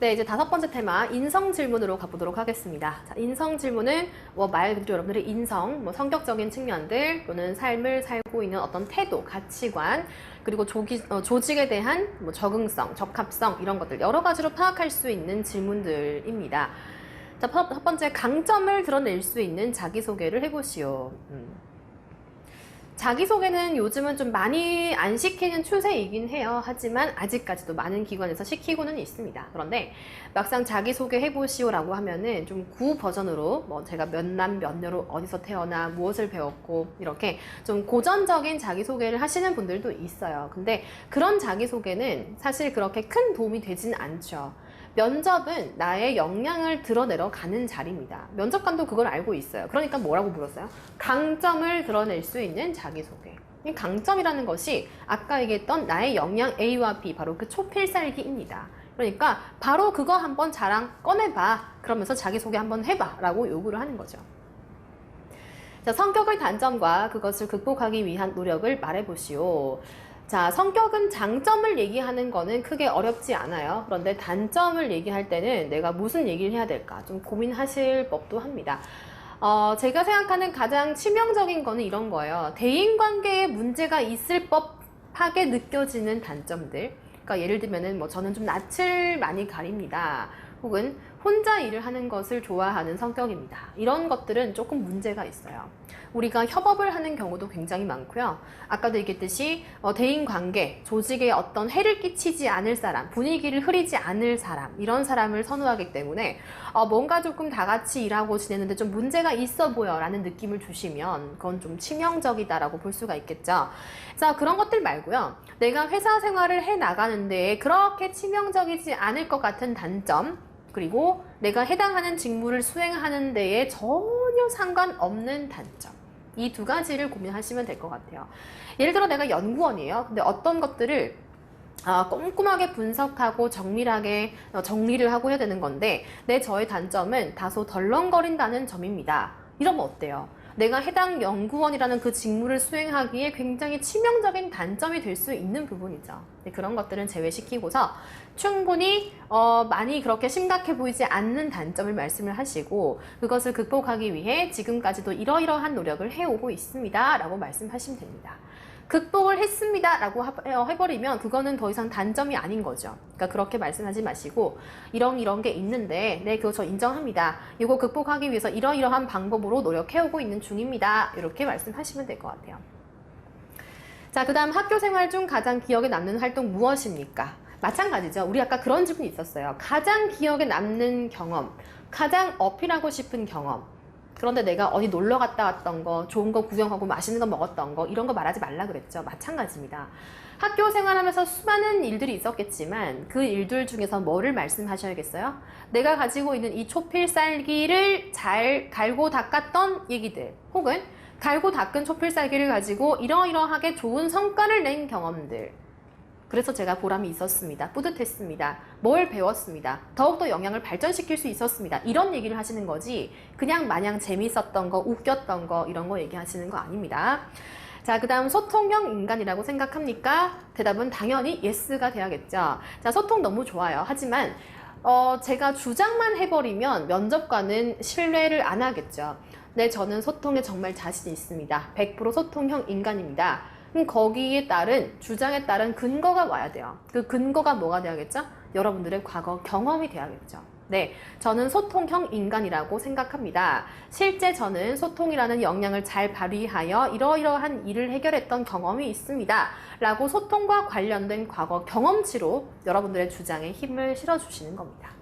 네, 이제 다섯 번째 테마 인성 질문으로 가보도록 하겠습니다. 자, 인성 질문은 뭐 말 그대로 여러분들의 인성, 뭐 성격적인 측면들 또는 삶을 살고 있는 어떤 태도, 가치관 그리고 조기, 어, 조직에 대한 뭐 적응성, 적합성 이런 것들 여러 가지로 파악할 수 있는 질문들입니다. 자, 첫첫 번째 강점을 드러낼 수 있는 자기소개를 해보시오. 음. 자기소개는 요즘은 좀 많이 안 시키는 추세이긴 해요. 하지만 아직까지도 많은 기관에서 시키고는 있습니다. 그런데 막상 자기소개 해보시오라고 하면은 좀 구 버전으로 뭐 제가 몇 남몇 녀로 어디서 태어나 무엇을 배웠고 이렇게 좀 고전적인 자기소개를 하시는 분들도 있어요. 근데 그런 자기소개는 사실 그렇게 큰 도움이 되진 않죠. 면접은 나의 역량을 드러내러 가는 자리입니다. 면접관도 그걸 알고 있어요. 그러니까 뭐라고 물었어요? 강점을 드러낼 수 있는 자기소개. 이 강점이라는 것이 아까 얘기했던 나의 역량 A와 B, 바로 그 초필살기입니다. 그러니까 바로 그거 한번 자랑 꺼내봐. 그러면서 자기소개 한번 해봐. 라고 요구를 하는 거죠. 자, 성격의 단점과 그것을 극복하기 위한 노력을 말해보시오. 자, 성격은 장점을 얘기하는 거는 크게 어렵지 않아요. 그런데 단점을 얘기할 때는 내가 무슨 얘기를 해야 될까 좀 고민하실 법도 합니다. 어, 제가 생각하는 가장 치명적인 거는 이런 거예요. 대인 관계에 문제가 있을 법하게 느껴지는 단점들. 그러니까 예를 들면은 뭐 저는 좀 낯을 많이 가립니다. 혹은 혼자 일을 하는 것을 좋아하는 성격입니다. 이런 것들은 조금 문제가 있어요. 우리가 협업을 하는 경우도 굉장히 많고요. 아까도 얘기했듯이 어, 대인 관계, 조직에 어떤 해를 끼치지 않을 사람, 분위기를 흐리지 않을 사람, 이런 사람을 선호하기 때문에 어, 뭔가 조금 다 같이 일하고 지내는데 좀 문제가 있어 보여 라는 느낌을 주시면 그건 좀 치명적이다라고 볼 수가 있겠죠. 자, 그런 것들 말고요. 내가 회사 생활을 해 나가는데 그렇게 치명적이지 않을 것 같은 단점, 그리고 내가 해당하는 직무를 수행하는 데에 전혀 상관없는 단점. 이 두 가지를 고민하시면 될 것 같아요. 예를 들어 내가 연구원이에요. 근데 어떤 것들을 아, 꼼꼼하게 분석하고 정밀하게 어, 정리를 하고 해야 되는 건데 내 저의 단점은 다소 덜렁거린다는 점입니다. 이러면 어때요? 내가 해당 연구원이라는 그 직무를 수행하기에 굉장히 치명적인 단점이 될 수 있는 부분이죠. 네, 그런 것들은 제외시키고서 충분히 어, 많이 그렇게 심각해 보이지 않는 단점을 말씀을 하시고 그것을 극복하기 위해 지금까지도 이러이러한 노력을 해오고 있습니다. 라고 말씀하시면 됩니다. 극복을 했습니다. 라고 하- 어, 해버리면 그거는 더 이상 단점이 아닌 거죠. 그러니까 그렇게 말씀하지 마시고 이런 이런 게 있는데 네, 그거 저 인정합니다. 이거 극복하기 위해서 이러이러한 방법으로 노력해오고 있는 중입니다. 이렇게 말씀하시면 될 것 같아요. 자, 그 다음 학교 생활 중 가장 기억에 남는 활동 무엇입니까? 마찬가지죠. 우리 아까 그런 질문이 있었어요. 가장 기억에 남는 경험, 가장 어필하고 싶은 경험. 그런데 내가 어디 놀러 갔다 왔던 거, 좋은 거 구경하고 맛있는 거 먹었던 거, 이런 거 말하지 말라 그랬죠. 마찬가지입니다. 학교 생활하면서 수많은 일들이 있었겠지만 그 일들 중에서 뭐를 말씀하셔야겠어요? 내가 가지고 있는 이 초필살기를 잘 갈고 닦았던 얘기들, 혹은 갈고 닦은 초필살기를 가지고 이러이러하게 좋은 성과를 낸 경험들. 그래서 제가 보람이 있었습니다. 뿌듯했습니다. 뭘 배웠습니다. 더욱더 영향을 발전시킬 수 있었습니다. 이런 얘기를 하시는 거지, 그냥 마냥 재밌었던 거, 웃겼던 거, 이런 거 얘기하시는 거 아닙니다. 자, 그 다음 소통형 인간이라고 생각합니까? 대답은 당연히 예스가 돼야겠죠. 자, 소통 너무 좋아요. 하지만, 어, 제가 주장만 해버리면 면접관은 신뢰를 안 하겠죠. 네, 저는 소통에 정말 자신 있습니다. 100% 소통형 인간입니다. 그럼 거기에 따른 주장에 따른 근거가 와야 돼요. 그 근거가 뭐가 돼야겠죠? 여러분들의 과거 경험이 돼야겠죠. 네, 저는 소통형 인간이라고 생각합니다. 실제 저는 소통이라는 역량을 잘 발휘하여 이러이러한 일을 해결했던 경험이 있습니다. 라고 소통과 관련된 과거 경험치로 여러분들의 주장에 힘을 실어주시는 겁니다.